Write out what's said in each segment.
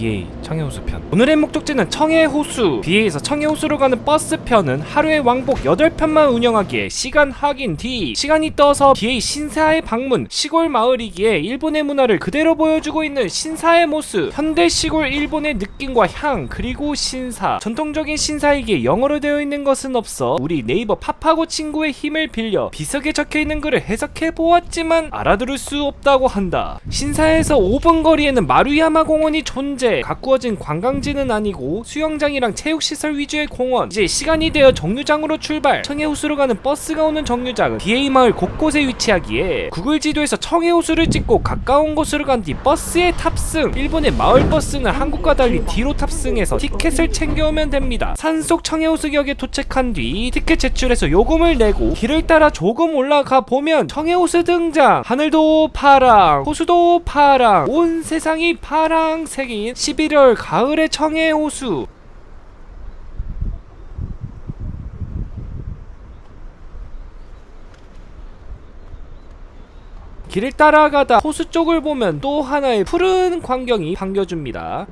1988 청해호수 편. 오늘의 목적지는 청해호수. BA에서 청해호수로 가는 버스 편은 하루에 왕복 8편만 운영하기에 시간 확인 뒤 시간이 떠서 BA 신사의 방문 시골 마을이기에 일본의 문화를 그대로 보여주고 있는 신사의 모습. 현대 시골 일본의 느낌과 향 그리고 신사. 전통적인 신사이기에 영어로 되어 있는 것은 없어 우리 네이버 파파고 친구의 힘을 빌려 비석에 적혀있는 글을 해석해 보았지만 알아들을 수 없다고 한다. 신사에서 5분 거리에는 마루야마 공원이 존재. 가꾸어 진 관광지는 아니고 수영장이랑 체육시설 위주의 공원. 이제 시간이 되어 정류장으로 출발. 청해호수로 가는 버스가 오는 정류장은 BA 마을 곳곳에 위치하기에 구글 지도에서 청해호수를 찍고 가까운 곳으로 간 뒤 버스에 탑승. 일본의 마을 버스는 한국과 달리 뒤로 탑승해서 티켓을 챙겨오면 됩니다. 산속 청해호수역에 도착한 뒤 티켓 제출해서 요금을 내고 길을 따라 조금 올라가 보면 청해호수 등장. 하늘도 파랑 호수도 파랑 온 세상이 파랑색인 11월 가을의 청해 호수 길을 따라가다 호수 쪽을 보면 또 하나의 푸른 광경이 반겨줍니다.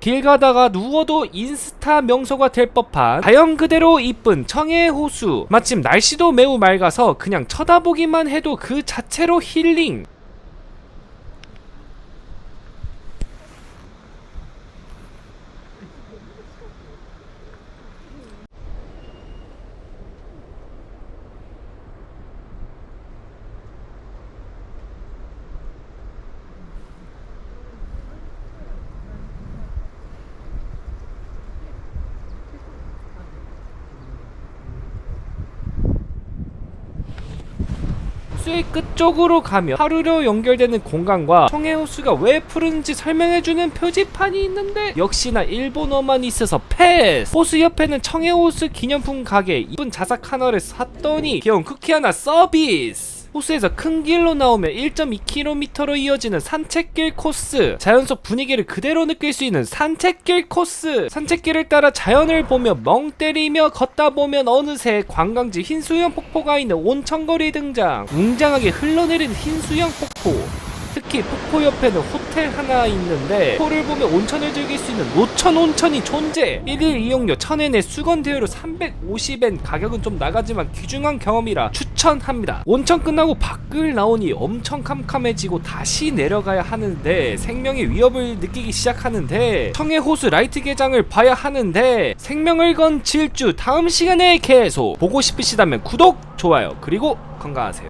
길 가다가 누워도 인스타 명소가 될 법한 자연 그대로 이쁜 청해 호수. 마침 날씨도 매우 맑아서 그냥 쳐다보기만 해도 그 자체로 힐링 호수의 끝쪽으로 가면 하루로 연결되는 공간과 청해 호수가 왜 푸른지 설명해주는 표지판이 있는데 역시나 일본어만 있어서 패스! 호수 옆에는 청해 호수 기념품 가게 이쁜 자작 하나를 샀더니 귀여운 쿠키 하나 서비스 호수에서 큰 길로 나오면 1.2km로 이어지는 산책길 코스. 자연 속 분위기를 그대로 느낄 수 있는 산책길 코스. 산책길을 따라 자연을 보며 멍 때리며 걷다 보면 어느새 관광지 흰수염 폭포가 있는 온천거리 등장. 웅장하게 흘러내리는 흰수염 폭포 특히 폭포 옆에는 호텔 하나 있는데 포를 보며 온천을 즐길 수 있는 노천 온천이 존재. 1일 이용료 1000엔 에 수건 대여료 350엔 가격은 좀 나가지만 귀중한 경험이라 추천합니다. 온천 끝나고 밖을 나오니 엄청 캄캄해지고 다시 내려가야 하는데 생명의 위협을 느끼기 시작하는데 청해 호수 라이트 개장을 봐야 하는데 생명을 건 질주 다음 시간에 계속 보고 싶으시다면 구독 좋아요 그리고 건강하세요